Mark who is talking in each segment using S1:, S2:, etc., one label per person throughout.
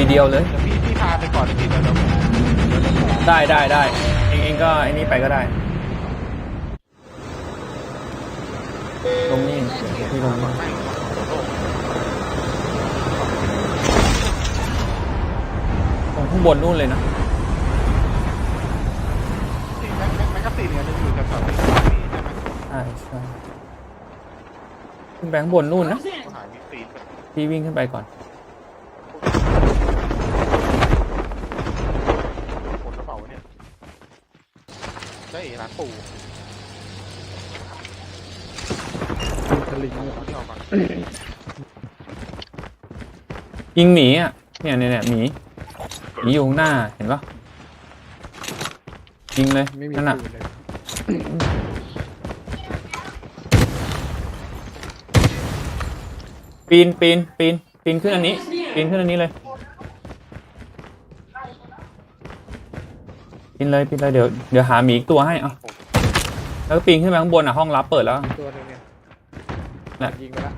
S1: ทีเดียวเลย
S2: เดี๋ยวพี่พี่พาไปก่อนเลยพี่เดี๋ยวเราเดี๋ยวเราขอ
S1: ได้ได้ได้เองเองก็ไอ้นี่ไปก็ได้ ตรงนี้ที่ตรงนี้
S2: ไม่โลก
S1: ตรงข้างบนนู่นเลยนะ
S2: ที่แม็กแม็กแม็กกาซีนเนี่ยจะอยู่แถวๆที่พี่ใช่ไหม
S1: ใช่ใช่ขึ้นไปข้างบนนู่นนะ
S2: เขาหาวิซีนไป
S1: พี่วิ่งขึ้นไปก่อน
S2: ขนกระเป๋าเนี่ย ได้ร้านปู่
S3: ทะลิง
S2: เอาที่ออกมา
S1: ยิงหมีอะเนี่ยเนี่ยเนี่ยหมีหมีอยู่ข้างหน้าเห็นปะยิงเลย
S3: ไม่มี
S1: นั่นน่ะ
S3: ปืนเลย
S1: ปีนปีนปีนปีนขึ้นอันนี้ปีนขึ้นอันนี้เลย ปีนเลยปีนเลยเดี๋ยวเดี๋ยวหาหมีอีกตัวให้เอาแล้วก็ปีนขึ้นไปข้างบนอะห้องลับเปิดแล้ว
S3: ตัวหนึงเนี่ย
S1: น่ะ
S3: ยิงไปละ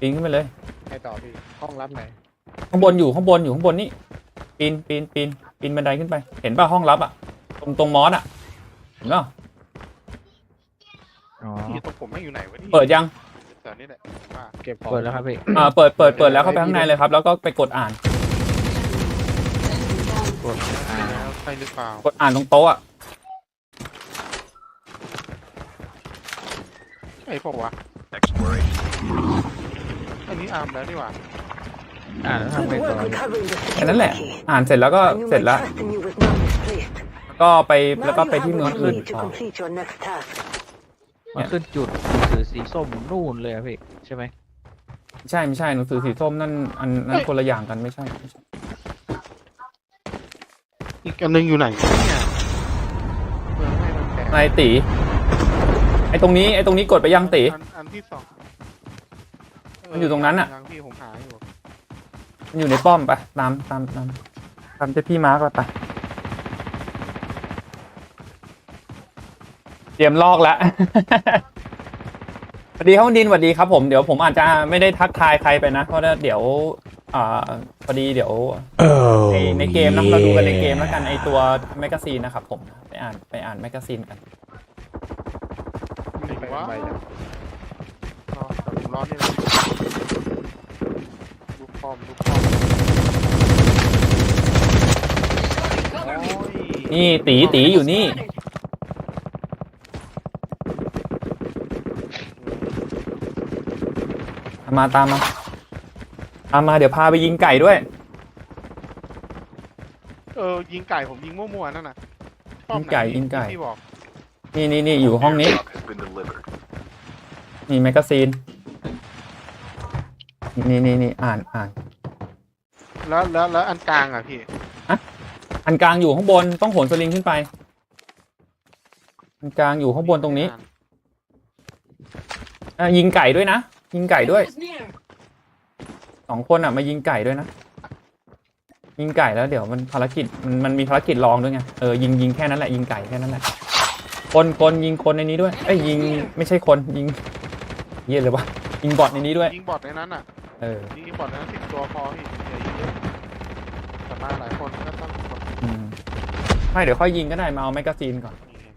S1: ปีนขึ้นไปเลย
S3: ให้ต่อพี่ห้องรับไหน
S1: ข้างบนอยู่ข้างบนอยู่ข้างบนนี่ปีนปีนปีนปีนบันไดขึ้นไป เห็นป่ะห้องลับอะตรงตรงมอสอะเห็นป่ะ
S4: อ๋อ
S2: ที่ตรงผมไม่อยู่ไหนวะนี่
S1: เปิดยัง
S2: แถวนี้แหละว่า
S3: เก็บของ
S4: เปิดแล้วครับพี่
S1: อ่าเปิดเปิดเปิดแล้วเข้าไปข้างในเลยครับ แล้วก็ไปกดอ่าน
S4: กดอ่า
S2: แล้ว ใช่หรือเปล่าก
S1: ดอ่านตรงโต๊ะอะ
S2: ไอ้พวกวะอันนี้อาร์มแล้วนี่หว่า
S4: อ่านแล้วทำไง
S5: Good
S4: ต่อ
S5: work
S4: พี่
S5: recovering the
S1: แค่นั้นแหละ
S5: security.
S1: อ่านเสร็จแล้วก็
S5: I knew
S1: เสร็จ
S5: my
S1: แล้ว
S5: trust in you was not misplaced.
S1: ก็ไปแล้ว
S5: Now
S1: ก็
S5: you
S1: ไป
S5: have
S1: ที่
S5: what
S1: เมือง
S5: you
S1: อื่น
S5: need to
S1: ต่อ
S5: complete your next task.
S4: มันขึ้นจุดหนังสือสีส้มนู่นเลยอะพี่ ใช่ไหม
S1: ไม่ใช่ไม่ใช่หนังสือสีส้มนั่นอันนั้นคนละอย่างกันไม่ใช่ไม่ใช่
S2: อีกอันหนึงอยู่ไหนเนี่ยเมืองให้มันแตก
S1: นายตีไอตรงนี้ไอตรงนี้กดไปยังตี
S2: อันอันที่สอง
S1: มันอยู่ตรงนั้นน่ะ
S2: ยังพี่ผมหาอยู่
S1: มันอยู่ในป้อมไปตามตามตามตามเจ้าพี่มาร์กไปเตรียมลอกแล้ว สวัสดีครับคุณดินสวัสดีครับผมเดี๋ยวผมอาจจะไม่ได้ทักทายใครไปนะ เพราะว่าเดี๋ยว อ่าพอดีเดี๋ยวในในเกมนะเราดูกันในเกมแล้วกันไอตัวแมกกาซีนนะครับผมไปอ่านไปอ่านแมกกาซีนกัน
S2: หนึ่ง
S3: ไป
S2: ว่า
S3: ไปยัง
S2: รอแต่ผมรอนี่แหละลูกป้อมลูกป้อมโอ้ย
S1: นี่ตีตีอยู่นี่ตามมาตามมา ตามมาเดี๋ยวพาไปยิงไก่ด้วย
S2: เออยิงไก่ผมยิงมั่วๆนั่นน่ะป้อม
S1: ยิงไก่
S2: หน
S1: ยิงไก่
S2: ที่บอก
S1: นี่นี่นี่อยู่ห้องนี้
S6: has been delivered.
S1: นี่แมกกาซีน นี่นี่นี่อ่านอ่าน
S2: แล้วแล้วแล้วอันกลางอะพี่
S1: อันกลางอยู่ข้างบนต้องโหนสลิงขึ้นไป อันกลางอยู่ข้างบนตรงนี้อะยิงไก่ด้วยนะ ยิงไก่ด้วย สองคนอะมายิงไก่ด้วยนะ ยิงไก่แล้วเดี๋ยวมันภารกิจมันมันมีภารกิจรองด้วยไงเออยิงยิงแค่นั้นแหละยิงไก่แค่นั้นแหละคนคนยิงคนในนี้ด้วยเอ้ยยิงไม่ใช่คนยิงเยี่ยเลยวะยิงบอทในนี้ด้วย
S2: ยิงบอทในนั้นอะ
S1: เออ
S2: ยิงบอทในนั้นสิบตัวพอพี่อย่ายิงเยอะแต่มาหลายคนก็ต้องกด
S1: อืมไม่เดี๋ยวค่อยยิงก็ได้มาเอาแมกกาซีนก่อน
S2: นี่ไง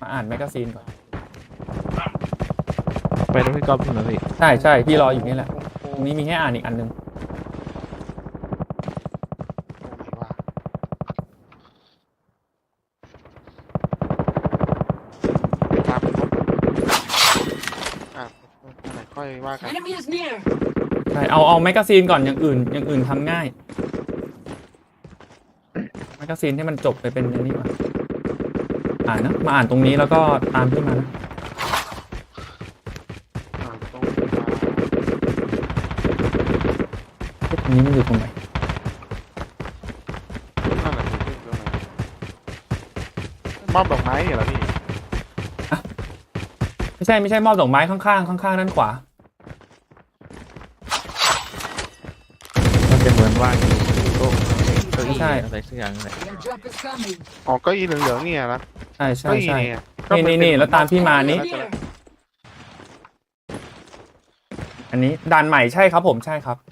S1: มาอ่านแมกกาซีนก่อน
S4: ไปตรงพี่ก๊อฟใช่ไหมพี่
S1: ใช่ใช่พี่รออยู่นี่แหละ
S2: โอ้
S1: ต
S2: โห
S1: รงนี้มีให้อ่านอีกอันหนึง
S2: โอ้ยว่าตามไปพบอะอันไหนค่อยว่ากัน
S5: Enemy is near.
S1: ใช่เอาเอาแมกกาซีนก่อนอย่างอื่น อย่างอื่นทำง่ายแมกกาซีนให้มันจบไปเป็นอันนี้ก่อนอ่านนะมาอ่านตรงนี้แล้วก็ตามพี่มานะ
S2: อ่าต้องมา
S1: เอ๊ะตรง นี้มันอยู่ตรงไหน
S2: นั่นแหละคือเรื่องไหนมอบดอกไม้เหรอพี่
S1: ไม่ใช่ไม่ใช่มอบดอกไม้ข้างๆข้างๆด้านขวา
S4: มันจะเหมือนว่างอยู่โต๊ะเก้าอี้
S1: ใช่
S4: อะไรสักอย่างนั่นแหละ
S5: Airdrop is coming.
S2: อ๋อเก็อีเหลืองๆเนี่ยนะ
S1: ใช่ใช่
S2: เก้าอี้
S1: ใช่
S2: เนี่ย
S1: นี่นี่นี่แล้วตามพี่มานี่
S5: Near.
S1: อันนี้ด่านใหม่ใช่ครับผมใช่ครับนี่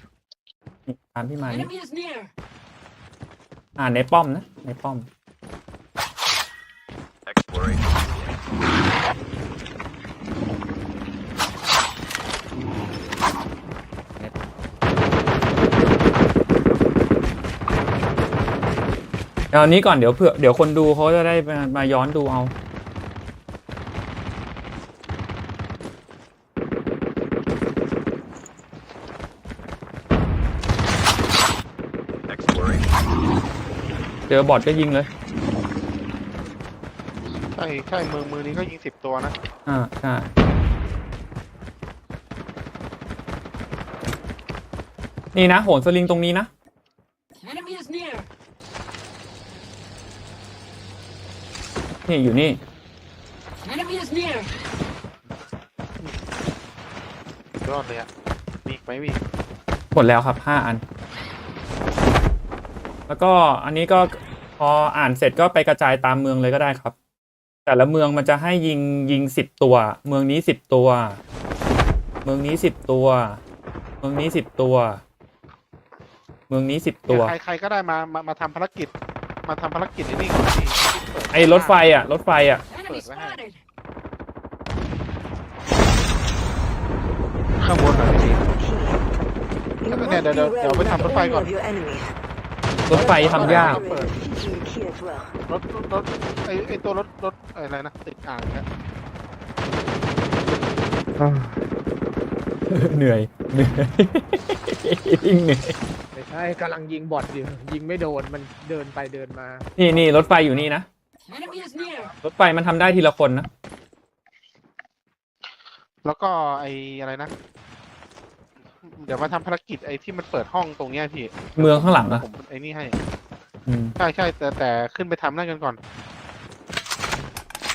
S1: ตามพี่มานี่
S5: Enemy is near.
S1: อ่าในป้อมนะ ในป้อม
S6: Exploration.
S1: เอานี้ก่อนเดี๋ยวเผื่อเดี๋ยวคนดูเขาจะได้มามาย้อนดูเอา
S6: Exploration.
S1: เจอบอทก็ยิงเลย
S2: ใช่ใช่มือมือนี้ก็ยิงสิบตัวนะ
S1: อ่าใช่นี่นะโหนสลิงตรงนี้นะ
S5: Enemy is near.
S1: นี่อยู่นี่
S5: Enemy is near.
S2: ยอดเลยอะมีอีกไหมพี่
S1: หมดแล้วครับห้าอัน แล้วก็อันนี้ก็พออ่านเสร็จก็ไปกระจายตามเมืองเลยก็ได้ครับ แต่ละเมืองมันจะให้ยิงยิงสิบตัว เมืองนี้สิบตัว เมืองนี้สิบตัว เมืองนี้สิบตัว เมืองนี้สิบตัว
S2: ใครใครก็ได้มามามาทำภารกิจ มาทำภารกิจไอ้นี่ก่อนพี่เปิด
S1: ไอ้รถไฟอะ รถไฟอะ
S5: Enemy
S2: Wait, what happened?
S5: spotted.
S4: ข้างบนหน่อยพี่
S5: You
S2: Never
S5: must
S2: had a-
S5: be
S2: a-
S5: well
S2: a-
S5: with
S2: a-
S5: any
S2: a-
S5: of your enemies.
S1: รถไฟทำยาก
S2: รถรถรถไอไอตัวรถรถอะไรนะติดอ่างเนี่ย
S1: เหนื่อย เหนื่อยยิ่งเหนื่อย
S3: ไม่ใช่กำลังยิงบอทอยู่ยิงไม่โดนมันเดินไปเดินมา
S1: นี่นี่รถไฟอยู่นี่นะ
S5: Enemy is near.
S1: รถไฟมันทำได้ทีละคนนะ
S2: แล้วก็ไออะไรนะ เดี๋ยวมาทำภารกิจไอ้ที่มันเปิดห้องตรงเนี้ยพี่
S1: เมืองข้างหลังอะ
S2: ผมไอ้นี่ให้
S1: อืม
S2: ใช่ใช่แต่แต่ขึ้นไปทำนั่นกันก่อน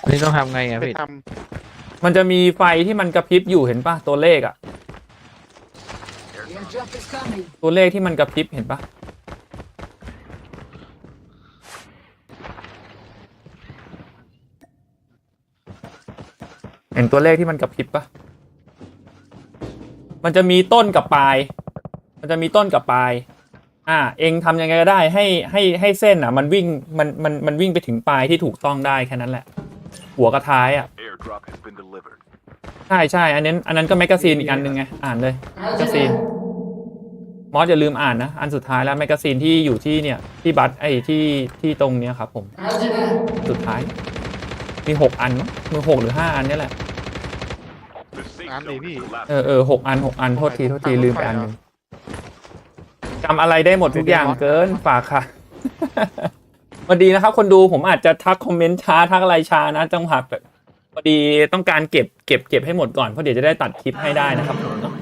S4: อันนี้ต้องทำไงอะ
S2: ไป
S4: พี่
S2: ท
S1: มันจะมีไฟที่มันกระพริบอยู่เห็นปะตัวเลขอะ
S5: Your drop is coming.
S1: ตัวเลขที่มันกระพริบเห็นปะเห็นตัวเลขที่มันกระพริบปะ มันจะมีต้นกับปลาย มันจะมีต้นกับปลาย อ่า เองทำยังไงก็ได้ ให้ให้ให้เส้นอะ มันวิ่งมันมันมันวิ่งไปถึงปลายที่ถูกต้องได้แค่นั้นแหละ หัวกับท้ายอะ
S6: Airdrop has been delivered.
S1: ใช่ใช่อันนั้นอันนั้นก็แมกกาซีนอีกอันหนึ่งไงอ่านเลยแมกกาซีนมอสอย่าลืมอ่านนะ อันสุดท้ายแล้วแมกกาซีนที่อยู่ที่เนี่ย ที่บัตไอ้ที่ที่ตรงเนี้ยครับผม สุดท้าย มีหกอันมั้งมือหกหรือห้าอันเนี่ยแหละ
S6: The safe
S2: Andy,
S6: zone is
S2: พี่
S1: เออ
S6: collapsing.
S1: เออหกอันหกอันโทษทีโทษทีลืมไปอันหนึ่งจำอะไรได้หมดทุกอย่างเกินฝากค่ะสวัสดีนะครับ คนดูผมอาจจะทักคอมเมนต์ช้าทักอะไรช้านะจังหวะแบบพอดีต้องการเก็บเก็บเก็บให้หมดก่อนเพราะเดี๋ยวจะได้ตัดคลิปให้ได้นะครับผมเนาะ